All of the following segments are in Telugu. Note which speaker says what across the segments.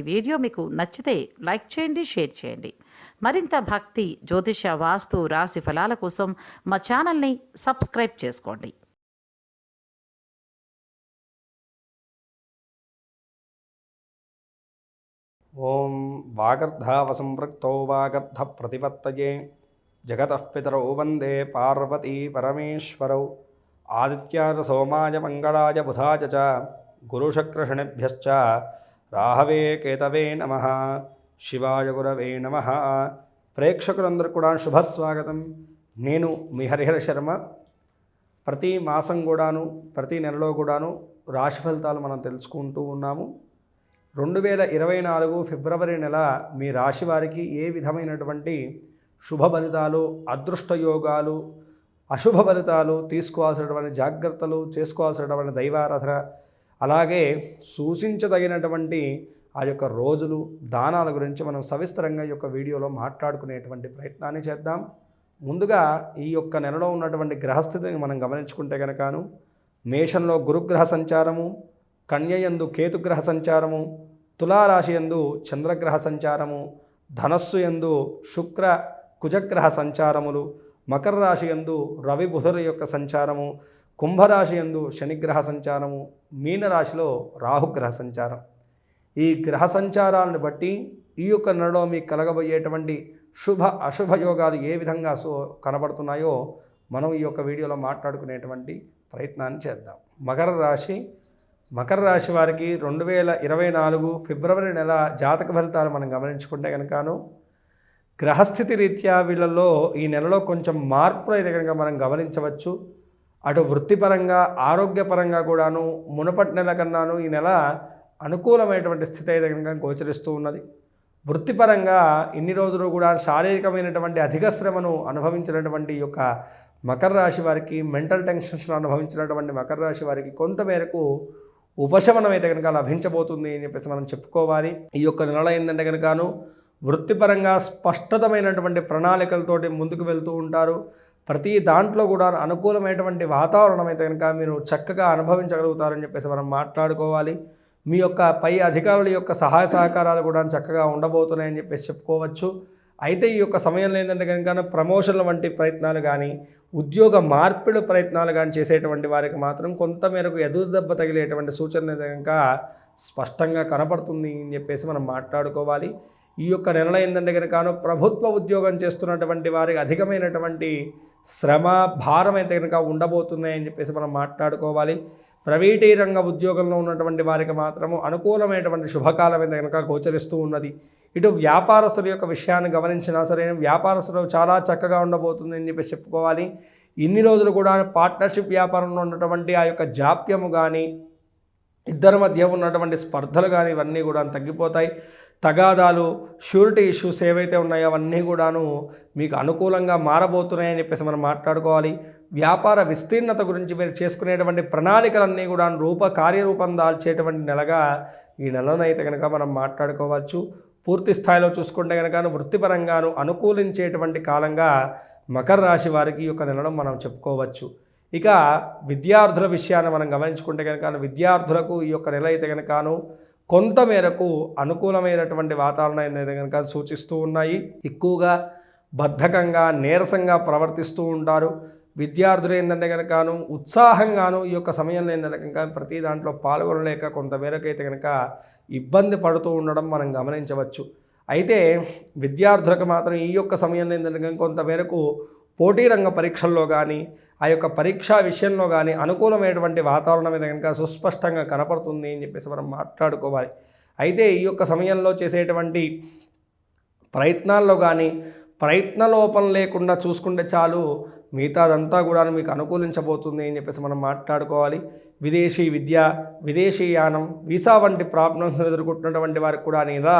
Speaker 1: ఈ వీడియో మీకు నచ్చితే లైక్ చేయండి షేర్ చేయండి. మరింత భక్తి జ్యోతిష వాస్తు రాశి ఫలాల కోసం మా ఛానల్ని సబ్స్క్రైబ్ చేసుకోండి.
Speaker 2: ఓం వాగర్ధావసంపృక్తో వాగర్ధ ప్రతిపత్తయే జగతః పితరౌ వందే పార్వతీ పరమేశ్వరౌ. ఆదిత్యాయ సోమాయ మంగళాయ బుధాయ చ. గురుశక్రషణిభ్యశ్చ రాహవే కేతవే నమ. శివాయ గురవే నమ. ప్రేక్షకులందరూ కూడా శుభస్వాగతం. నేను మీ హరిహర శర్మ. ప్రతి మాసం కూడాను ప్రతి నెలలో కూడాను రాశి ఫలితాలు మనం తెలుసుకుంటూ ఉన్నాము. రెండు వేల ఇరవై నాలుగు ఫిబ్రవరి నెల మీ రాశి వారికి ఏ విధమైనటువంటి శుభ ఫలితాలు అదృష్ట యోగాలు అశుభ ఫలితాలు తీసుకోవాల్సినటువంటి జాగ్రత్తలు చేసుకోవాల్సినటువంటి దైవారాధన అలాగే సూచించదగినటువంటి ఆ యొక్క రోజులు దానాల గురించి మనం సవిస్తరంగా ఈ యొక్క వీడియోలో మాట్లాడుకునేటువంటి ప్రయత్నాన్ని చేద్దాం. ముందుగా ఈ యొక్క నెలలో ఉన్నటువంటి గ్రహస్థితిని మనం గమనించుకుంటే కనుకను మేషంలో గురుగ్రహ సంచారము కన్యయందు కేతుగ్రహ సంచారము తులారాశి యందు చంద్రగ్రహ సంచారము ధనస్సు యందు శుక్ర కుజగ్రహ సంచారములు మకర రాశి యందు రవి బుధుల యొక్క సంచారము కుంభరాశి యందు శనిగ్రహ సంచారము మీనరాశిలో రాహుగ్రహ సంచారం. ఈ గ్రహ సంచారాలను బట్టి ఈ యొక్క నెలలో మీకు కలగబోయేటువంటి శుభ అశుభ యోగాలు ఏ విధంగా సో కనబడుతున్నాయో మనం ఈ యొక్క వీడియోలో మాట్లాడుకునేటువంటి ప్రయత్నాన్ని చేద్దాం. మకర రాశి మకర రాశి వారికి రెండు వేల ఇరవై నాలుగు ఫిబ్రవరి నెల జాతక ఫలితాలు మనం గమనించుకుంటే కనుకను గ్రహస్థితి రీత్యా వీళ్ళల్లో ఈ నెలలో కొంచెం మార్పులు అయితే కనుక మనం గమనించవచ్చు. అటు వృత్తిపరంగా ఆరోగ్యపరంగా కూడాను మునపటి నెల కన్నాను ఈ నెల అనుకూలమైనటువంటి స్థితి అయితే కనుక గోచరిస్తూ ఉన్నది. వృత్తిపరంగా ఇన్ని రోజులు కూడా శారీరకమైనటువంటి అధిక శ్రమను అనుభవించినటువంటి యొక్క మకర రాశి వారికి మెంటల్ టెన్షన్స్ను అనుభవించినటువంటి మకర రాశి వారికి కొంతమేరకు ఉపశమనం అయితే కనుక లభించబోతుంది అని చెప్పేసి మనం చెప్పుకోవాలి. ఈ యొక్క నెల ఏంటంటే కనుకను వృత్తిపరంగా స్పష్టతమైనటువంటి ప్రణాళికలతోటి ముందుకు వెళ్తూ ఉంటారు. ప్రతి దాంట్లో కూడా అనుకూలమైనటువంటి వాతావరణం అయితే కనుక మీరు చక్కగా అనుభవించగలుగుతారని చెప్పేసి మనం మాట్లాడుకోవాలి. మీ యొక్క పై అధికారుల యొక్క సహాయ సహకారాలు కూడా చక్కగా ఉండబోతున్నాయని చెప్పేసి చెప్పుకోవచ్చు. అయితే ఈ యొక్క సమయంలో ఏంటంటే కనుక ప్రమోషన్ల వంటి ప్రయత్నాలు కానీ ఉద్యోగ మార్పిడి ప్రయత్నాలు కానీ చేసేటువంటి వారికి మాత్రం కొంత మేరకు ఎదురు దెబ్బ తగిలేటువంటి సూచన కనుక స్పష్టంగా కనపడుతుంది అని చెప్పేసి మనం మాట్లాడుకోవాలి. ఈ యొక్క నెలలో ఏంటంటే కనుక ప్రభుత్వ ఉద్యోగం చేస్తున్నటువంటి వారికి అధికమైనటువంటి శ్రమ భారం అయితే కనుక ఉండబోతున్నాయని చెప్పేసి మనం మాట్లాడుకోవాలి. ప్రైవేటీ రంగ ఉద్యోగంలో ఉన్నటువంటి వారికి మాత్రము అనుకూలమైనటువంటి శుభకాలం అయితే కనుక గోచరిస్తూ ఉన్నది. ఇటు వ్యాపారస్తుల యొక్క విషయాన్ని గమనించినా సరే వ్యాపారస్తులు చాలా చక్కగా ఉండబోతుంది అని చెప్పి చెప్పుకోవాలి. ఇన్ని రోజులు కూడా పార్ట్నర్షిప్ వ్యాపారంలో ఉన్నటువంటి ఆ యొక్క జాప్యము కానీ ఇద్దరి మధ్య ఉన్నటువంటి స్పర్ధలు కానీ ఇవన్నీ కూడా తగ్గిపోతాయి. తగాదాలు షూరిటీ ఇష్యూస్ ఏవైతే ఉన్నాయో అవన్నీ కూడాను మీకు అనుకూలంగా మారబోతున్నాయని చెప్పేసి మనం మాట్లాడుకోవాలి. వ్యాపార విస్తీర్ణత గురించి మీరు చేసుకునేటువంటి ప్రణాళికలన్నీ కూడా రూప కార్యరూపం దాల్చేటువంటి నెలగా ఈ నెలనైతే కనుక మనం మాట్లాడుకోవచ్చు. పూర్తి స్థాయిలో చూసుకుంటే కనుక వృత్తిపరంగాను అనుకూలించేటువంటి కాలంగా మకర రాశి వారికి ఈ యొక్క నెలను మనం చెప్పుకోవచ్చు. ఇక విద్యార్థుల విషయాన్ని మనం గమనించుకుంటే కనుక విద్యార్థులకు ఈ యొక్క నెల అయితే కనుకను కొంతమేరకు అనుకూలమైనటువంటి వాతావరణం అయితే కనుక సూచిస్తూ ఉన్నాయి. ఎక్కువగా బద్ధకంగా నీరసంగా ప్రవర్తిస్తూ ఉంటారు. విద్యార్థులు ఏంటంటే కనుకను ఉత్సాహంగాను ఈ యొక్క సమయంలో ఏంటంటే కనుక ప్రతి దాంట్లో పాల్గొనలేక కొంతమేరకు అయితే కనుక ఇబ్బంది పడుతూ ఉండడం మనం గమనించవచ్చు. అయితే విద్యార్థులకు మాత్రం ఈ యొక్క సమయంలో ఏంటంటే కనుక కొంతమేరకు పోటీ రంగ పరీక్షల్లో కానీ ఆ యొక్క పరీక్షా విషయంలో కానీ అనుకూలమైనటువంటి వాతావరణం మీద కనుక సుస్పష్టంగా కనపడుతుంది అని చెప్పేసి మనం మాట్లాడుకోవాలి. అయితే ఈ యొక్క సమయంలో చేసేటువంటి ప్రయత్నాల్లో కానీ ప్రయత్న లోపం లేకుండా చూసుకుంటే చాలు మిగతాదంతా కూడా మీకు అనుకూలించబోతుంది అని చెప్పేసి మనం మాట్లాడుకోవాలి. విదేశీ విద్య విదేశీ యానం వీసా వంటి ప్రాబ్లమ్స్ ఎదుర్కొంటున్నటువంటి వారికి కూడా ఇలా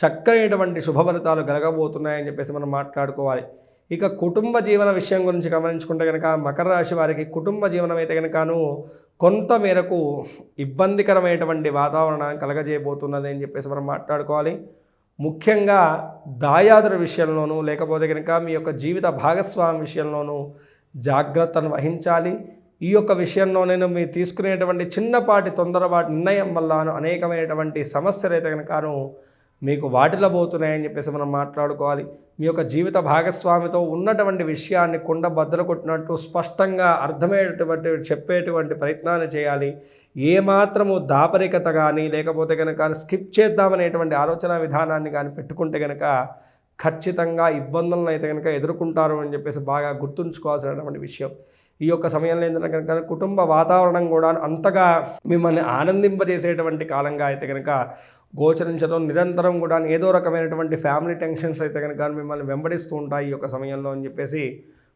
Speaker 2: చక్కనైనటువంటి శుభ ఫలితాలు కలగబోతున్నాయని చెప్పేసి మనం మాట్లాడుకోవాలి. ఇక కుటుంబ జీవన విషయం గురించి గమనించుకుంటే కనుక మకర రాశి వారికి కుటుంబ జీవనం అయితే కనుకను కొంత మేరకు ఇబ్బందికరమైనటువంటి వాతావరణాన్ని కలగజేయబోతున్నది అని చెప్పేసి మనం మాట్లాడుకోవాలి. ముఖ్యంగా దాయాదుల విషయంలోనూ లేకపోతే కనుక మీ యొక్క జీవిత భాగస్వామి విషయంలోనూ జాగ్రత్తను వహించాలి. ఈ యొక్క విషయంలో నేను మీరు తీసుకునేటువంటి చిన్నపాటి తొందరపాటి నిర్ణయం వల్ల అనేకమైనటువంటి సమస్యలు అయితే కనుకను మీకు వాటిలో పోతున్నాయని చెప్పేసి మనం మాట్లాడుకోవాలి. మీ యొక్క జీవిత భాగస్వామితో ఉన్నటువంటి విషయాన్ని కుండ బద్దలు కొట్టినట్టు స్పష్టంగా అర్థమయ్యేటువంటి చెప్పేటువంటి ప్రయత్నాన్ని చేయాలి. ఏమాత్రము దాపరికత కానీ లేకపోతే కనుక స్కిప్ చేద్దామనేటువంటి ఆలోచన విధానాన్ని కానీ పెట్టుకుంటే కనుక ఖచ్చితంగా ఇబ్బందులను అయితే కనుక ఎదుర్కొంటారు అని చెప్పేసి బాగా గుర్తుంచుకోవాల్సినటువంటి విషయం. ఈ యొక్క సమయంలో ఏంటంటే కనుక కుటుంబ వాతావరణం కూడా అంతగా మిమ్మల్ని ఆనందింపజేసేటువంటి కాలంగా అయితే కనుక గోచరించడం నిరంతరం కూడా ఏదో రకమైనటువంటి ఫ్యామిలీ టెన్షన్స్ అయితే కనుక మిమ్మల్ని వెంబడిస్తూ ఉంటాయి ఈ యొక్క సమయంలో అని చెప్పేసి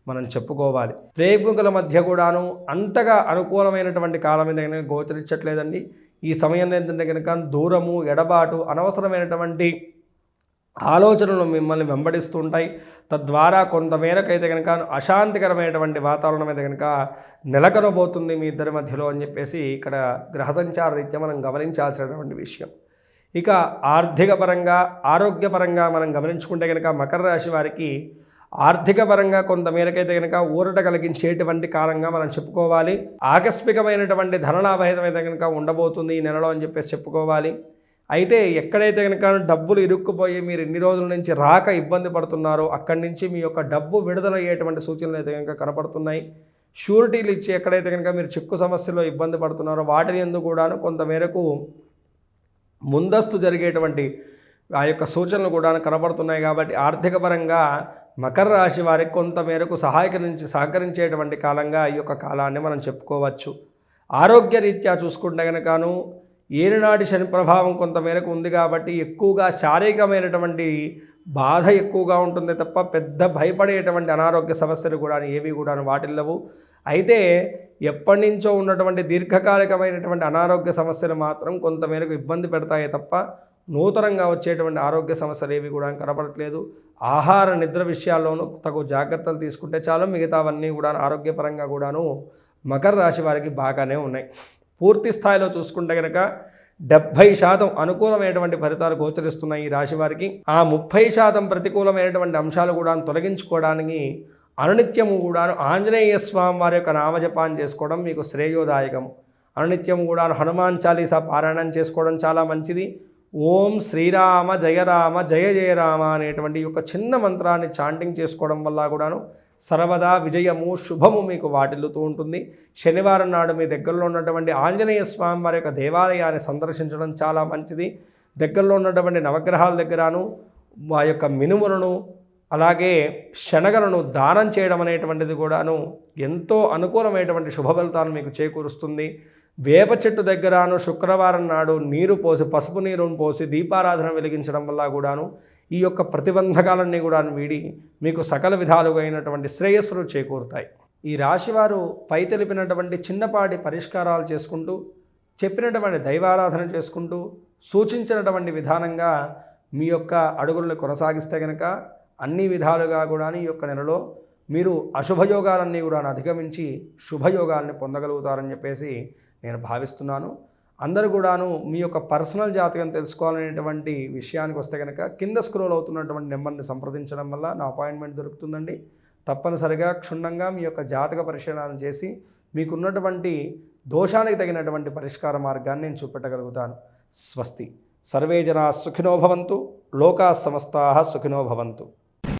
Speaker 2: మనం చెప్పుకోవాలి. ప్రేమికుల మధ్య కూడాను అంతగా అనుకూలమైనటువంటి కాలం మీద కనుక గోచరించట్లేదండి. ఈ సమయంలో ఏంటంటే కనుక దూరము ఎడబాటు అనవసరమైనటువంటి ఆలోచనలు మిమ్మల్ని వెంబడిస్తూ ఉంటాయి. తద్వారా కొంతమేరకైతే కనుక అశాంతికరమైనటువంటి వాతావరణం అయితే కనుక నెలకొనబోతుంది మీ ఇద్దరి మధ్యలో అని చెప్పేసి ఇక్కడ గ్రహ సంచార రీత్యా మనం గమనించాల్సినటువంటి విషయం. ఇక ఆర్థిక పరంగా ఆరోగ్యపరంగా మనం గమనించుకుంటే కనుక మకర రాశి వారికి ఆర్థిక పరంగా కొంతమేరకైతే కనుక ఊరట కలిగించేటువంటి కాలంగా మనం చెప్పుకోవాలి. ఆకస్మికమైనటువంటి ధనలాభహితం అయితే కనుక ఉండబోతుంది ఈ నెలలో అని చెప్పేసి చెప్పుకోవాలి. అయితే ఎక్కడైతే కనుక డబ్బులు ఇరుక్కుపోయి మీరు ఇన్ని రోజుల నుంచి రాక ఇబ్బంది పడుతున్నారో అక్కడి నుంచి మీ యొక్క డబ్బు విడుదలయ్యేటువంటి సూచనలు అయితే కనుక కనపడుతున్నాయి. షూరిటీలు ఇచ్చి ఎక్కడైతే కనుక మీరు చిక్కు సమస్యలో ఇబ్బంది పడుతున్నారో వాటిని ఎందుకు కూడాను కొంతమేరకు ముందస్తు జరిగేటువంటి ఆ యొక్క సూచనలు కూడా కనబడుతున్నాయి కాబట్టి ఆర్థిక పరంగా మకర రాశి వారికి కొంతమేరకు సహాయకరించి సహకరించేటువంటి కాలంగా ఈ యొక్క కాలాన్ని మనం చెప్పుకోవచ్చు. ఆరోగ్య రీత్యా చూసుకుంటే కనుకను ఏనాటి శని ప్రభావం కొంతమేరకు ఉంది కాబట్టి ఎక్కువగా శారీరకమైనటువంటి బాధ ఎక్కువగా ఉంటుంది తప్ప పెద్ద భయపడేటువంటి అనారోగ్య సమస్యలు కూడా ఏవి కూడా వాటిల్లవు. అయితే ఎప్పటి నుంచో ఉన్నటువంటి దీర్ఘకాలికమైనటువంటి అనారోగ్య సమస్యలు మాత్రం కొంతమేరకు ఇబ్బంది పెడతాయి తప్ప నూతనంగా వచ్చేటువంటి ఆరోగ్య సమస్యలు ఏవి కూడా కనపడట్లేదు. ఆహార నిద్ర విషయాల్లోనూ తగు జాగ్రత్తలు తీసుకుంటే చాలు. మిగతావన్నీ కూడా ఆరోగ్యపరంగా కూడాను మకర రాశి వారికి బాగానే ఉన్నాయి. పూర్తి స్థాయిలో చూసుకుంటే కనుక డెబ్భై శాతం అనుకూలమైనటువంటి ఫలితాలు గోచరిస్తున్నాయి ఈ రాశి వారికి. ఆ ముప్పై శాతం ప్రతికూలమైనటువంటి అంశాలు కూడా తొలగించుకోవడానికి అనునిత్యము కూడాను ఆంజనేయ స్వామి వారి యొక్క నామజపాన్ని చేసుకోవడం మీకు శ్రేయోదాయకము. అనునిత్యం కూడా హనుమాన్ చాలీసా పారాయణం చేసుకోవడం చాలా మంచిది. ఓం శ్రీరామ జయరామ జయ జయరామ అనేటువంటి యొక్క చిన్న మంత్రాన్ని చాంటింగ్ చేసుకోవడం వల్ల కూడాను సర్వదా విజయము శుభము మీకు వాటిల్లుతూ ఉంటుంది. శనివారం నాడు మీ దగ్గరలో ఉన్నటువంటి ఆంజనేయ స్వామి వారి యొక్క దేవాలయాన్ని సందర్శించడం చాలా మంచిది. దగ్గరలో ఉన్నటువంటి నవగ్రహాల దగ్గరను ఆ యొక్క మినుములను అలాగే శనగలను దానం చేయడం అనేటువంటిది కూడాను ఎంతో అనుకూలమైనటువంటి శుభ ఫలితాలు మీకు చేకూరుస్తుంది. వేప చెట్టు దగ్గరను శుక్రవారం నాడు నీరు పోసి పసుపు నీరును పోసి దీపారాధన వెలిగించడం వల్ల కూడాను ఈ యొక్క ప్రతిబంధకాలన్నీ కూడా వీడి మీకు సకల విధాలుగా అయినటువంటి శ్రేయస్సులు చేకూరుతాయి. ఈ రాశివారు పై తెలిపినటువంటి చిన్నపాటి పరిష్కారాలు చేసుకుంటూ చెప్పినటువంటి దైవారాధన చేసుకుంటూ సూచించినటువంటి విధానంగా మీ యొక్క అడుగులను కొనసాగిస్తే కనుక అన్ని విధాలుగా కూడా ఈ యొక్క నెలలో మీరు అశుభయోగాలన్నీ కూడా అధిగమించి శుభయోగాల్ని పొందగలుగుతారని చెప్పేసి నేను భావిస్తున్నాను. అందరూ కూడాను మీ యొక్క పర్సనల్ జాతకం తెలుసుకోవాలనేటువంటి విషయానికి వస్తే కనుక కింద స్క్రోల్ అవుతున్నటువంటి నెంబర్ని సంప్రదించడం వల్ల నా అపాయింట్మెంట్ దొరుకుతుందండి. తప్పనిసరిగా క్షుణ్ణంగా మీ యొక్క జాతక పరిశీలన చేసి మీకున్నటువంటి దోషానికి తగినటువంటి పరిష్కార మార్గాన్ని నేను చూపెట్టగలుగుతాను. స్వస్తి. సర్వే జనా సుఖినో భవంతు. లోకా సమస్తా సుఖినో భవంతు.